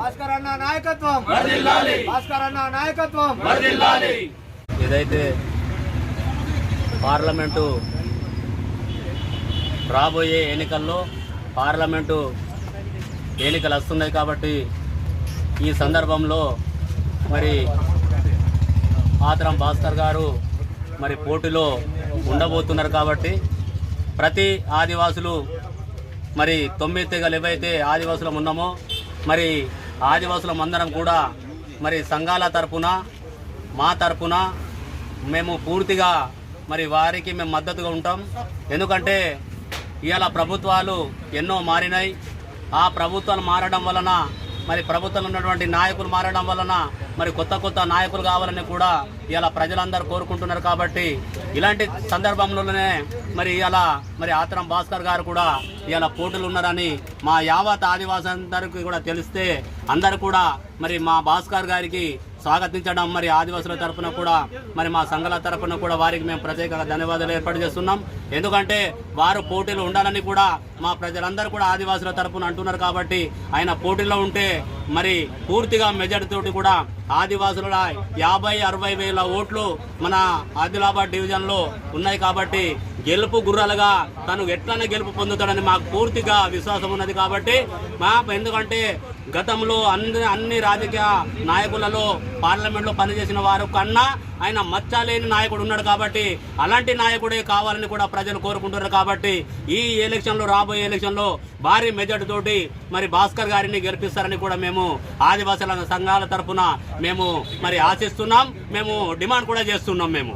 భాస్కర్ అన్న నాయకత్వం. భాస్కర్ అన్న నాయకత్వం. ఏదైతే పార్లమెంటు రాబోయే ఎన్నికల్లో పార్లమెంటు ఎన్నికలు వస్తున్నాయి కాబట్టి ఈ సందర్భంలో మరి ఆతరం భాస్కర్ గారు మరి పోటీలో ఉండబోతున్నారు కాబట్టి ప్రతి ఆదివాసులు మరి తొమ్మిది తెగలు ఏవైతే ఆదివాసులం ఉన్నామో మరి ఆదివాసులం అందరం కూడా మరి సంఘాల తరపున మా తరపున మేము పూర్తిగా మరి వారికి మేము మద్దతుగా ఉంటాం. ఎందుకంటే ఇవాళ ప్రభుత్వాలు ఎన్నో మారినాయి. ఆ ప్రభుత్వాలు మారడం వలన మరి ప్రభుత్వంలో ఉన్నటువంటి నాయకులు మారడం వలన మరి కొత్త కొత్త నాయకులు కావాలని కూడా ఇలా ప్రజలందరూ కోరుకుంటున్నారు కాబట్టి ఇలాంటి సందర్భంలోనే మరి ఇలా మరి ఆతరం భాస్కర్ గారు కూడా ఇలా పోటీలు ఉన్నారని మా యావత్ ఆదివాసీ అందరికీ కూడా తెలిస్తే అందరు కూడా మరి మా భాస్కర్ గారికి స్వాగతించడం మరి ఆదివాసుల తరపున కూడా మరి మా సంఘాల తరపున కూడా వారికి మేము ప్రత్యేకంగా ధన్యవాదాలు ఏర్పాటు చేస్తున్నాం. ఎందుకంటే వారు పోటీలు ఉండాలని కూడా మా ప్రజలందరూ కూడా ఆదివాసుల తరపున అంటున్నారు కాబట్టి ఆయన పోటీలో ఉంటే మరి పూర్తిగా మెజార్టీ తోటి కూడా ఆదివాసుల యాభై అరవై వేల ఓట్లు మన ఆదిలాబాద్ డివిజన్లో ఉన్నాయి కాబట్టి గెలుపు గుర్రాలుగా తను ఎట్లనే గెలుపు పొందుతాడని మాకు పూర్తిగా విశ్వాసం ఉన్నది కాబట్టి మా ఎందుకంటే గతంలో అన్ని అన్ని రాజకీయ నాయకులలో పార్లమెంట్లో పనిచేసిన వారు కన్నా ఆయన మచ్చలేని నాయకుడు ఉన్నాడు కాబట్టి అలాంటి నాయకుడే కావాలని కూడా ప్రజలు కోరుకుంటున్నారు కాబట్టి ఈ ఎలక్షన్లో రాబోయే ఎలక్షన్లో భారీ మెజార్టీ తోటి మరి భాస్కర్ గారిని గెలిపిస్తారని కూడా మేము ఆదివాసుల సంఘాల తరఫున మేము మరి ఆశిస్తున్నాం. మేము డిమాండ్ కూడా చేస్తున్నాం మేము.